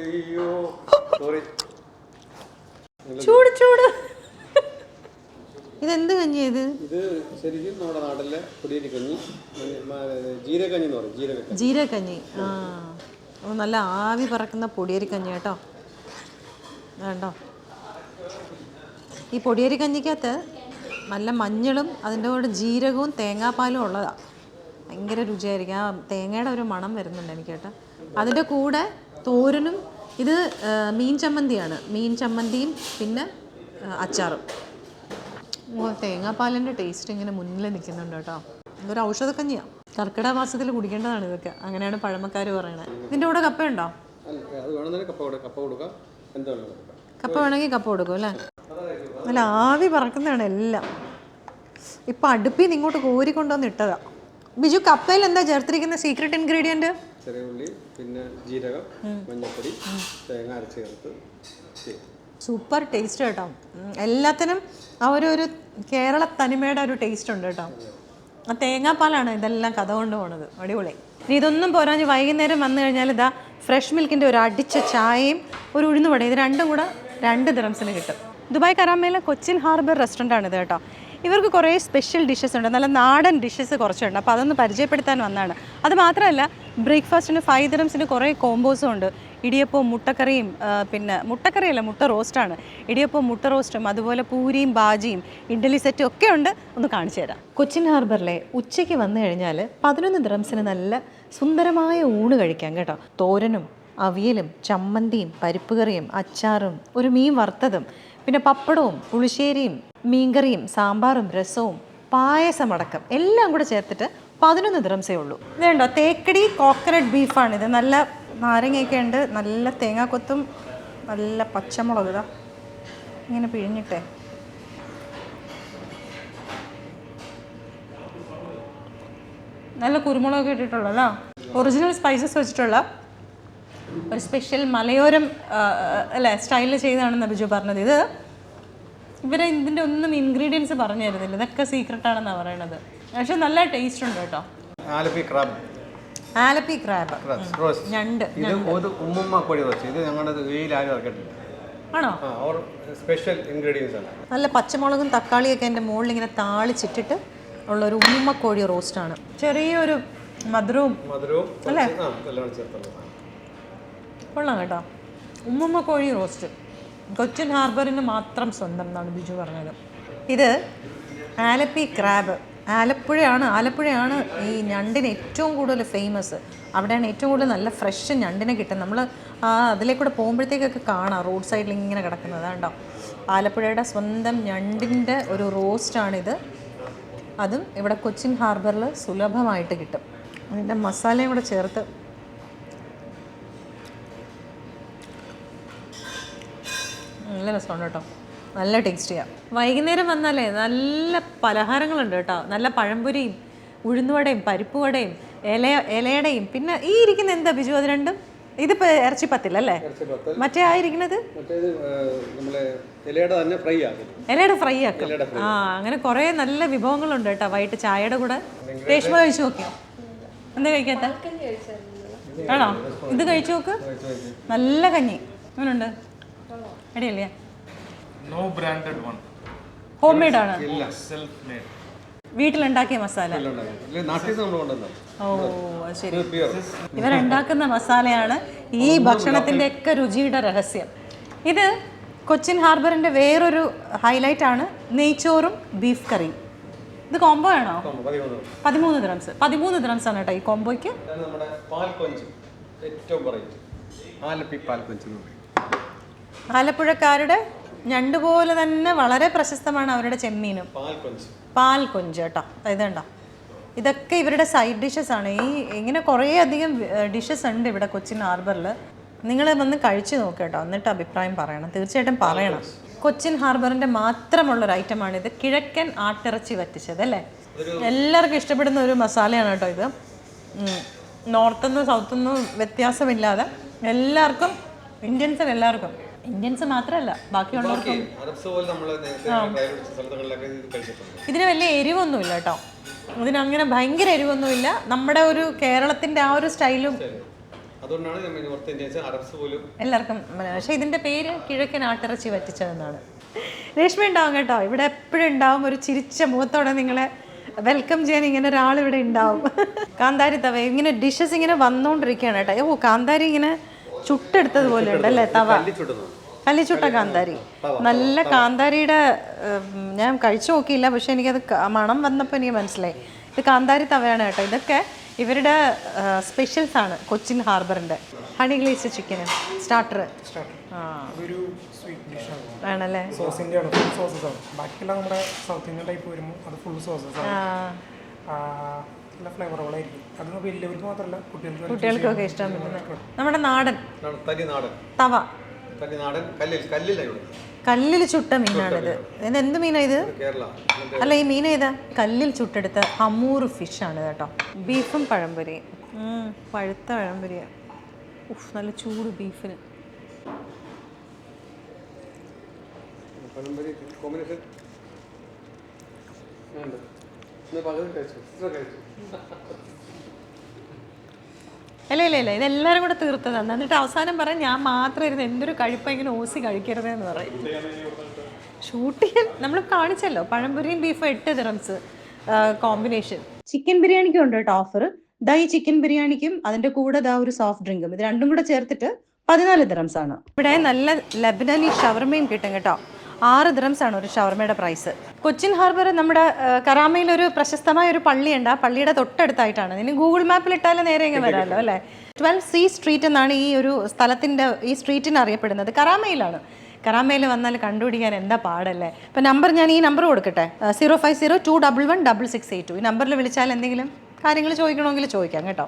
അയ്യോ സോറി ചൂട് ചൂട്. ഇതെന്ത് കഞ്ഞിയാ ഇത്? ഇത് ശരിക്കും നമ്മുടെ നാട്ടിലെ പൊടിയരി കഞ്ഞി. ജീരകഞ്ഞി എന്ന് പറയും ജീരക ജീരകഞ്ഞി ആ. ഓ നല്ല ആവി പറക്കുന്ന പൊടിയരി കഞ്ഞി കേട്ടോ. വേണ്ടോ? ഈ പൊടിയരി കഞ്ഞിക്കകത്ത് നല്ല മഞ്ഞളും അതിന്റെ കൂടെ ജീരകവും തേങ്ങാപ്പാലും ഉള്ളതാണ് ഭയങ്കര രുചിയായിരിക്കും. ആ തേങ്ങയുടെ ഒരു മണം വരുന്നുണ്ട് എനിക്ക് കേട്ടോ. അതിന്റെ കൂടെ തോരനും ഇത് മീൻ ചമ്മന്തിയാണ്. മീൻ ചമ്മന്തിയും പിന്നെ അച്ചാറും. ഓ തേങ്ങാപ്പാലിന്റെ ടേസ്റ്റ് ഇങ്ങനെ മുന്നിൽ നിൽക്കുന്നുണ്ട് കേട്ടോ. ഇതൊരു ഔഷധക്കഞ്ഞിയാണ് കർക്കിടക മാസത്തിൽ കുടിക്കേണ്ടതാണ് ഇതൊക്കെ. അങ്ങനെയാണ് പഴമക്കാർ പറയണത് ഇതിന്റെ കൂടെ കപ്പയുണ്ടോ കപ്പ വേണമെങ്കിൽ കപ്പ കൊടുക്കും അല്ലേ? അല്ല ആവി പറക്കുന്നതാണ് എല്ലാം. ഇപ്പം അടുപ്പിൽ നിന്ന് ഇങ്ങോട്ട് കോരിക്കൊണ്ടുവന്ന് ഇട്ടതാ. ബിജു കപ്പയിൽ എന്താ ചേർത്തിരിക്കുന്ന സീക്രട്ട് ഇൻഗ്രീഡിയന്റ് ചെറിയ ഉള്ളി പിന്നെ ജീരകം മഞ്ഞൾപ്പൊടി തേങ്ങ അരച്ച് ചേർത്ത് ചെയ്യും. സൂപ്പർ ടേസ്റ്റ് കേട്ടോ. എല്ലാത്തിനും ആ ഒരു ഒരു കേരള തനിമയുടെ ഒരു ടേസ്റ്റ് ഉണ്ട് കേട്ടോ. ആ തേങ്ങാപ്പാലാണ് ഇതെല്ലാം കഥ കൊണ്ട് പോണത്. അടിപൊളി. ഇനി ഇതൊന്നും പോരാഞ്ഞ് വൈകുന്നേരം വന്നു കഴിഞ്ഞാൽ ഇതാ ഫ്രഷ് മിൽക്കിന്റെ ഒരു അടിച്ച ചായയും ഒരു ഉഴുന്നുവട ഇത് രണ്ടും കൂടെ രണ്ട് ദിറംസിന് കിട്ടും. ദുബായ് കരാമയിലെ കൊച്ചിൻ ഹാർബർ റെസ്റ്റോറന്റ് ആണ് ഇത് കേട്ടോ. ഇവർക്ക് കുറേ സ്പെഷ്യൽ ഡിഷസ് ഉണ്ട്. നല്ല നാടൻ ഡിഷസ് കുറച്ചുണ്ട്. അപ്പോൾ അതൊന്ന് പരിചയപ്പെടുത്താൻ വന്നതാണ്. അത് മാത്രമല്ല ബ്രേക്ക്ഫാസ്റ്റിന് ഫൈവ് ദിറംസിന് കുറേ കോമ്പോസും ഉണ്ട്. ഇടിയപ്പവും മുട്ടക്കറിയും പിന്നെ മുട്ടക്കറിയല്ല മുട്ട റോസ്റ്റാണ്. ഇടിയപ്പവും മുട്ട റോസ്റ്റും അതുപോലെ പൂരിയും ബാജിയും ഇഡ്ഡലി സെറ്റും ഒക്കെ ഉണ്ട്. ഒന്ന് കാണിച്ചു തരാം. കൊച്ചിൻ ഹാർബറിലെ ഉച്ചയ്ക്ക് വന്നു കഴിഞ്ഞാൽ പതിനൊന്ന് ദിറംസിന് നല്ല സുന്ദരമായ ഊണ് കഴിക്കാം കേട്ടോ. തോരനും അവിയലും ചമ്മന്തിയും പരിപ്പ് കറിയും അച്ചാറും ഒരു മീൻ വറുത്തതും പിന്നെ പപ്പടവും പുളിശ്ശേരിയും മീൻകറിയും സാമ്പാറും രസവും പായസമടക്കം എല്ലാം കൂടെ ചേർത്തിട്ട് പതിനൊന്ന് ദ്രംസേ ഉള്ളൂ. ഇതുണ്ടോ? തേക്കടി കോക്കനട്ട് ബീഫാണ് ഇത്. നല്ല നാരങ്ങയൊക്കെ ഉണ്ട്. നല്ല തേങ്ങാക്കൊത്തും നല്ല പച്ചമുളക് ഇതാ. ഇങ്ങനെ പിഴിഞ്ഞിട്ടേ. നല്ല കുരുമുളകൊക്കെ ഇട്ടിട്ടുള്ളല്ലോ ഒറിജിനൽ സ്പൈസസ് വെച്ചിട്ടുള്ള ഒരു സ്പെഷ്യൽ മലയോരം അല്ലേ സ്റ്റൈലിൽ ചെയ്തതാണെന്ന് ബിജു പറഞ്ഞത് ഇത്. ഇവരെ ഇതിന്റെ ഒന്നും ഇൻഗ്രീഡിയൻസ് പറഞ്ഞു തരുന്നില്ല ഇതൊക്കെ സീക്രട്ടാണെന്നാണ് പറയണത്. പക്ഷെ നല്ല ടേസ്റ്റ് ഉണ്ട് കേട്ടോ. ആലപ്പി ക്രാബ് ആലപ്പി ക്രാബ് ഞണ്ട് ഇത് ഒരു ഉമ്മുമ്മ കോഴി റോസ്റ്റ് ഇത് ഞങ്ങളുടെ വെയിൽ ആരും ഇറക്കിയിട്ടില്ല ആണോ? സ്പെഷ്യൽ ഇൻഗ്രീഡിയൻസ് ആണ്. നല്ല പച്ചമുളകും തക്കാളിയും ഒക്കെ എന്റെ മുകളിൽ ഇങ്ങനെ താളിച്ചിട്ടിട്ട് ഉള്ള ഒരു ഉമ്മക്കോഴി റോസ്റ്റാണ് ചെറിയൊരു മധുരവും മധുരവും അല്ലേ? കൊള്ളാം കേട്ടോ. ഉമ്മുമ്മ കോഴി റോസ്റ്റ് കൊച്ചിൻ ഹാർബറിന് മാത്രം സ്വന്തം എന്നാണ് ബിജു പറഞ്ഞത്. ഇത് ആലപ്പി ക്രാബ് ആലപ്പുഴയാണ് ആലപ്പുഴയാണ് ഈ ഞണ്ടിന് ഏറ്റവും കൂടുതൽ ഫേമസ് അവിടെയാണ് ഏറ്റവും കൂടുതൽ നല്ല ഫ്രഷ് ഞണ്ടിനെ കിട്ടുന്നത്. നമ്മൾ അതിലേക്കൂടെ പോകുമ്പോഴത്തേക്കൊക്കെ കാണാം റോഡ് സൈഡിൽ ഇങ്ങനെ കിടക്കുന്നത്. കണ്ടോ? ആലപ്പുഴയുടെ സ്വന്തം ഞണ്ടിന്റെ ഒരു റോസ്റ്റാണിത് അതും ഇവിടെ കൊച്ചിൻ ഹാർബറിൽ സുലഭമായിട്ട് കിട്ടും. അതിന്റെ മസാലയും കൂടെ ചേർത്ത്. നല്ല രസമുണ്ട് കേട്ടോ. നല്ല ടേസ്റ്റിയാണ് വൈകുന്നേരം വന്നാലേ നല്ല പലഹാരങ്ങളുണ്ട് കേട്ടോ. നല്ല പഴംപൊരിയും ഉഴുന്നുവടയും പരിപ്പുവടയും ഇല ഇലയുടെയും. പിന്നെ ഈ ഇരിക്കുന്ന എന്താ ബിജു അത് രണ്ടും? ഇതിപ്പോ ഇറച്ചി ഇറച്ചിപ്പത്തിൽ. മറ്റേ ആക്കും. ഇലയുടെ ഫ്രൈ ആക്കും. ആ അങ്ങനെ കൊറേ നല്ല വിഭവങ്ങളുണ്ട് കേട്ടോ. വൈകിട്ട് ചായയുടെ കൂടെ. രേഷ്മ കഴിച്ചു നോക്കിയോ? എന്താ കഴിക്കാത്ത? ആണോ? ഇത് കഴിച്ചു നോക്ക്. നല്ല കഞ്ഞി. അങ്ങനുണ്ട് അടിയല്ലേ? No branded one home made ആണ്. വീട്ടിലുണ്ടാക്കിയ മസാല. ഇല്ല നാട്ടിൽ നിന്ന് നമ്മൾ കൊണ്ടുവന്നത് ഓ ശരി. ഇവരുണ്ടാക്കുന്ന മസാലയാണ് ഈ ഭക്ഷണത്തിന്റെ ഒക്കെ രുചിയുടെ രഹസ്യം. ഇത് കൊച്ചിൻ ഹാർബറിന്റെ വേറൊരു ഹൈലൈറ്റ് ആണ് നെയ്ച്ചോറും ബീഫ് കറിയും ഇത് കോംബോ ആണോ? പതിമൂന്ന് ദ്രംസ് പതിമൂന്ന് ദ്രംസ് ആണ് കേട്ടോ ഈ കോംബോയ്ക്ക് ഏറ്റവും ആലപ്പി പാൽ കൊഞ്ച് എന്ന് പറയും. ആലപ്പുഴക്കാരുടെ ഞണ്ട് പോലെ തന്നെ വളരെ പ്രശസ്തമാണ് അവരുടെ ചെമ്മീനും. പാൽ കൊഞ്ച് കേട്ടോ. കേട്ടോ ഇതുണ്ടോ? ഇതൊക്കെ ഇവരുടെ സൈഡ് ഡിഷസ് ആണ്. ഈ ഇങ്ങനെ കുറേ അധികം ഡിഷസ് ഉണ്ട് ഇവിടെ കൊച്ചിൻ ഹാർബറിൽ നിങ്ങൾ വന്ന് കഴിച്ചു നോക്കുക കേട്ടോ. എന്നിട്ട് അഭിപ്രായം പറയണം. തീർച്ചയായിട്ടും പറയണം. കൊച്ചിൻ ഹാർബറിന്റെ മാത്രമുള്ളൊരു ഐറ്റമാണ് ഇത്. കിഴക്കൻ ആട്ടിറച്ചി വറ്റിച്ചത് അല്ലേ? എല്ലാവർക്കും ഇഷ്ടപ്പെടുന്ന ഒരു മസാലയാണ് കേട്ടോ ഇത്. നോർത്തുനിന്നും സൗത്തുനിന്നും വ്യത്യാസമില്ലാതെ എല്ലാവർക്കും ഇന്ത്യൻസിന് എല്ലാവർക്കും ഇന്ത്യൻസ് മാത്രമല്ല ബാക്കിയുള്ളവർക്കും. ഇതിന് വലിയ എരിവൊന്നുമില്ല കേട്ടോ. ഇതിനങ്ങനെ ഭയങ്കര എരിവൊന്നുമില്ല. നമ്മുടെ ഒരു കേരളത്തിന്റെ ആ ഒരു സ്റ്റൈലും. എല്ലാവർക്കും പക്ഷെ ഇതിന്റെ പേര് കിഴക്കൻ ആട്ടിറച്ചി വറ്റിച്ചതെന്നാണ്. രേഷ്മ ഉണ്ടാവും കേട്ടോ. ഇവിടെ എപ്പോഴും ഉണ്ടാവും ഒരു ചിരിച്ച മുഖത്തോടെ നിങ്ങളെ വെൽക്കം ചെയ്യാൻ ഇങ്ങനെ ഒരാൾ ഇവിടെ ഉണ്ടാവും. കാന്താരി തവ ഇങ്ങനെ ഡിഷസ് ഇങ്ങനെ വന്നുകൊണ്ടിരിക്കുകയാണ് കേട്ടോ. ഓ കാന്താരി ഇങ്ങനെ ചുട്ടെടുത്തതുപോലെ ഉണ്ട് അല്ലേ? തവ. കല്ലിച്ചുട്ട കാന്താരി. നല്ല കാന്താരിയുടെ ഞാൻ കഴിച്ചു നോക്കിയില്ല പക്ഷെ എനിക്കത് മണം വന്നപ്പോൾ എനിക്ക് മനസ്സിലായി. ഇത് കാന്താരി തവയാണ് കേട്ടോ. ഇതൊക്കെ ഇവരുടെ സ്പെഷ്യൽസ് ആണ് കൊച്ചിൻ ഹാർബറിന്റെ ഹണി ഗ്ലേസ് ചിക്കൻ സ്റ്റാർട്ടർ ആണല്ലേ? ആണ് ഫുൾ സോസസ് ആണ്. ബാക്കിയെല്ലാം നമ്മുടെ സൗത്ത് ഇന്ത്യൻ ടൈപ്പ് വരുമ്പോൾ അത് ഫുൾ സോസസ് ആണ്. നല്ല ഫ്ലേവറുകളായിരിക്കും കുട്ടികൾക്കൊക്കെ ഇഷ്ടം പറ്റുന്നത്. നമ്മുടെ നാടൻ. തവ. കല്ലിൽ ചുട്ട മീനാണിത്. ഇത് എന്ത് മീനാ ഇത്? കേരള. അല്ല ഈ മീൻ ഏതാ? കല്ലിൽ ചുട്ടെടുത്ത ഹമൂർ ആണ് കേട്ടോ. ബീഫും പഴംപൊരിയും ഉം, പഴുത്ത പഴംപൊരിയ ഉഫ് നല്ല ചൂട് ബീഫിന്. പഴംപൊരി കോമ്പിനേഷൻ. അല്ല ഇല്ല ഇല്ല ഇതെല്ലാവരും കൂടെ തീർത്തതാണ് എന്നിട്ട് അവസാനം പറയാം ഞാൻ മാത്രം ഇരുന്ന് എന്തൊരു കഴിപ്പെങ്കിലും ഓസി ഓസി കഴിക്കരുതെന്ന് പറയും. ഷൂട്ട് ചെയ്യാൻ നമ്മൾ കാണിച്ചല്ലോ പഴംപൊരിയും ബീഫും എട്ട് ദിറംസ് കോമ്പിനേഷൻ ചിക്കൻ ബിരിയാണിക്കും ഉണ്ട് കേട്ടോ ഓഫർ ദാ ഈ ചിക്കൻ ബിരിയാണിക്കും അതിന്റെ കൂടെ ദാ ഒരു സോഫ്റ്റ് ഡ്രിങ്കും ഇത് രണ്ടും കൂടെ ചേർത്തിട്ട് പതിനാല് ദിറംസ് ആണ്. ഇവിടെ നല്ല ലബനാനി ഷവർമയും കിട്ടും കേട്ടോ. ആറ് ദ്രംസ് ആണ് ഒരു ഷവർമയുടെ പ്രൈസ് കൊച്ചിൻ ഹാർബർ നമ്മുടെ കരാമയിൽ ഒരു പ്രശസ്തമായ ഒരു പള്ളിയുണ്ട്. ആ പള്ളിയുടെ തൊട്ടടുത്തായിട്ടാണ്. ഇനി ഗൂഗിൾ മാപ്പിൽ ഇട്ടാലും നേരെ ഇങ്ങനെ വരാമല്ലോ അല്ലേ? ട്വൽവ് സി സ്ട്രീറ്റ് എന്നാണ് ഈ ഒരു സ്ഥലത്തിന്റെ ഈ സ്ട്രീറ്റിന് അറിയപ്പെടുന്നത്. കരാമയിലാണ് കറാമയിൽ വന്നാൽ കണ്ടുപിടിക്കാൻ എന്താ പാടല്ലേ? അപ്പം നമ്പർ ഞാൻ ഈ നമ്പർ കൊടുക്കട്ടെ. Zero five zero two double one double six eight two ഈ നമ്പറിൽ വിളിച്ചാൽ എന്തെങ്കിലും കാര്യങ്ങൾ ചോദിക്കണമെങ്കിൽ ചോദിക്കാം കേട്ടോ.